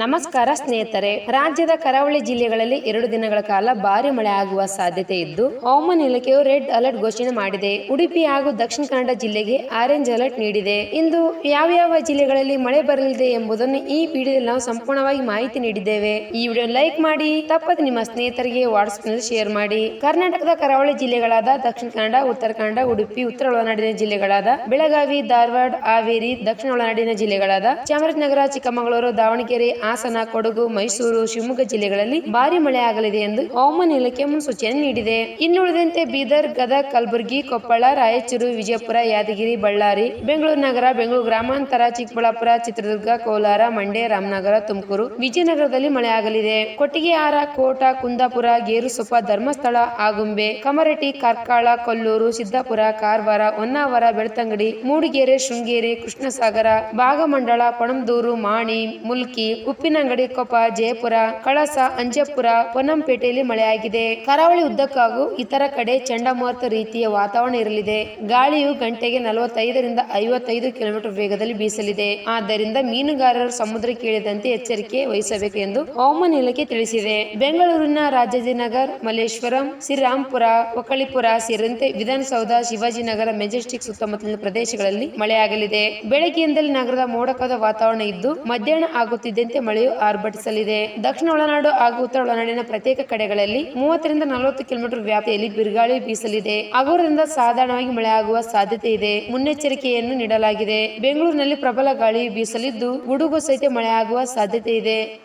ನಮಸ್ಕಾರ ಸ್ನೇಹಿತರೆ, ರಾಜ್ಯದ ಕರಾವಳಿ ಜಿಲ್ಲೆಗಳಲ್ಲಿ ಎರಡು ದಿನಗಳ ಕಾಲ ಭಾರಿ ಮಳೆ ಆಗುವ ಸಾಧ್ಯತೆ ಇದ್ದು, ಹವಾಮಾನ ಇಲಾಖೆಯು ರೆಡ್ ಅಲರ್ಟ್ ಘೋಷಣೆ ಮಾಡಿದೆ. ಉಡುಪಿ ಹಾಗೂ ದಕ್ಷಿಣ ಕನ್ನಡ ಜಿಲ್ಲೆಗೆ ಆರೆಂಜ್ ಅಲರ್ಟ್ ನೀಡಿದೆ. ಇಂದು ಯಾವ ಯಾವ ಜಿಲ್ಲೆಗಳಲ್ಲಿ ಮಳೆ ಬರಲಿದೆ ಎಂಬುದನ್ನು ಈ ವಿಡಿಯೋದಲ್ಲಿ ನಾವು ಸಂಪೂರ್ಣವಾಗಿ ಮಾಹಿತಿ ನೀಡಿದ್ದೇವೆ. ಈ ವಿಡಿಯೋ ಲೈಕ್ ಮಾಡಿ, ತಪ್ಪದೆ ನಿಮ್ಮ ಸ್ನೇಹಿತರಿಗೆ ವಾಟ್ಸ್ಆಪ್ನಲ್ಲಿ ಶೇರ್ ಮಾಡಿ. ಕರ್ನಾಟಕದ ಕರಾವಳಿ ಜಿಲ್ಲೆಗಳಾದ ದಕ್ಷಿಣ ಕನ್ನಡ, ಉತ್ತರ ಕನ್ನಡ, ಉಡುಪಿ, ಉತ್ತರ ಒಳನಾಡಿನ ಜಿಲ್ಲೆಗಳಾದ ಬೆಳಗಾವಿ, ಧಾರವಾಡ, ಹಾವೇರಿ, ದಕ್ಷಿಣ ಒಳನಾಡಿನ ಜಿಲ್ಲೆಗಳಾದ ಚಾಮರಾಜನಗರ, ಚಿಕ್ಕಮಗಳೂರು, ದಾವಣಗೆರೆ ಹಾಸನ, ಕೊಡಗು, ಮೈಸೂರು, ಶಿವಮೊಗ್ಗ ಜಿಲ್ಲೆಗಳಲ್ಲಿ ಭಾರಿ ಮಳೆ ಆಗಲಿದೆ ಎಂದು ಹವಾಮಾನ ಇಲಾಖೆ ಮುನ್ಸೂಚನೆ ನೀಡಿದೆ. ಇನ್ನುಳಿದಂತೆ ಬೀದರ್, ಗದಗ, ಕಲಬುರಗಿ, ಕೊಪ್ಪಳ, ರಾಯಚೂರು, ವಿಜಯಪುರ, ಯಾದಗಿರಿ, ಬಳ್ಳಾರಿ, ಬೆಂಗಳೂರು ನಗರ, ಬೆಂಗಳೂರು ಗ್ರಾಮಾಂತರ, ಚಿಕ್ಕಬಳ್ಳಾಪುರ, ಚಿತ್ರದುರ್ಗ, ಕೋಲಾರ, ಮಂಡ್ಯ, ರಾಮನಗರ, ತುಮಕೂರು, ವಿಜಯನಗರದಲ್ಲಿ ಮಳೆ ಆಗಲಿದೆ ಕೊಟ್ಟಿಗೆಹಾರ ಕೋಟ, ಕುಂದಾಪುರ, ಗೇರುಸೊಪ್ಪ, ಧರ್ಮಸ್ಥಳ, ಆಗುಂಬೆ ಕಮರಟಿ ಕಾರ್ಕಳ, ಕೊಲ್ಲೂರು, ಸಿದ್ದಾಪುರ, ಕಾರವಾರ, ಹೊನ್ನಾವರ, ಬೆಳ್ತಂಗಡಿ, ಮೂಡಿಗೆರೆ, ಶೃಂಗೇರಿ, ಕೃಷ್ಣಸಾಗರ ಭಾಗಮಂಡಳ ಪಣಂದೂರು, ಮಾಣಿ, ಮುಲ್ಕಿ ಉಪ್ಪಿನಂಗಡಿ ಕೊಪ್ಪ, ಜಯಪುರ, ಕಳಸ, ಅಂಜಪುರ, ಪೊನ್ನಂಪೇಟೆಯಲ್ಲಿ ಮಳೆಯಾಗಿದೆ. ಕರಾವಳಿ ಉದ್ದಕ್ಕೂ ಹಾಗೂ ಇತರ ಕಡೆ ಚಂಡಮಾರುತ ರೀತಿಯ ವಾತಾವರಣ ಇರಲಿದೆ. ಗಾಳಿಯು ಗಂಟೆಗೆ ನಲವತ್ತೈದರಿಂದ ಐವತ್ತೈದು ಕಿಲೋಮೀಟರ್ ವೇಗದಲ್ಲಿ ಬೀಸಲಿದೆ. ಆದ್ದರಿಂದ ಮೀನುಗಾರರು ಸಮುದ್ರ ಕೇಳಿದಂತೆ ಎಚ್ಚರಿಕೆ ವಹಿಸಬೇಕು ಎಂದು ಹವಾಮಾನ ಇಲಾಖೆ ತಿಳಿಸಿದೆ. ಬೆಂಗಳೂರಿನ ರಾಜಾಜಿನಗರ್, ಮಲ್ಲೇಶ್ವರಂ ಶ್ರೀರಾಮ್ಪುರ ಒಕ್ಕಳಿಪುರ ಸೇರಿದಂತೆ ವಿಧಾನಸೌಧ, ಶಿವಾಜಿನಗರ ಮೆಜೆಸ್ಟಿಕ್ ಸುತ್ತಮುತ್ತಲಿನ ಪ್ರದೇಶಗಳಲ್ಲಿ ಮಳೆಯಾಗಲಿದೆ. ಬೆಳಗ್ಗೆಯಿಂದಲೇ ನಗರದ ಮೋಡಕದ ವಾತಾವರಣ ಇದ್ದು, ಮಧ್ಯಾಹ್ನ ಆಗುತ್ತಿದ್ದಂತೆ ಮಳೆಯು ಆರ್ಭಟಿಸಲಿದೆ. ದಕ್ಷಿಣ ಒಳನಾಡು ಹಾಗೂ ಉತ್ತರ ಒಳನಾಡಿನ ಪ್ರತ್ಯೇಕ ಕಡೆಗಳಲ್ಲಿ ಮೂವತ್ತರಿಂದ ನಲವತ್ತು ಕಿಲೋಮೀಟರ್ ವ್ಯಾಪ್ತಿಯಲ್ಲಿ ಬಿರುಗಾಳಿ ಬೀಸಲಿದೆ. ಹಗುರದಿಂದ ಸಾಧಾರಣವಾಗಿ ಮಳೆಯಾಗುವ ಸಾಧ್ಯತೆ ಇದೆ. ಮುನ್ನೆಚ್ಚರಿಕೆಯನ್ನು ನೀಡಲಾಗಿದೆ. ಬೆಂಗಳೂರಿನಲ್ಲಿ ಪ್ರಬಲ ಗಾಳಿ ಬೀಸಲಿದ್ದು, ಗುಡುಗು ಸಹಿತ ಮಳೆಯಾಗುವ ಸಾಧ್ಯತೆ ಇದೆ.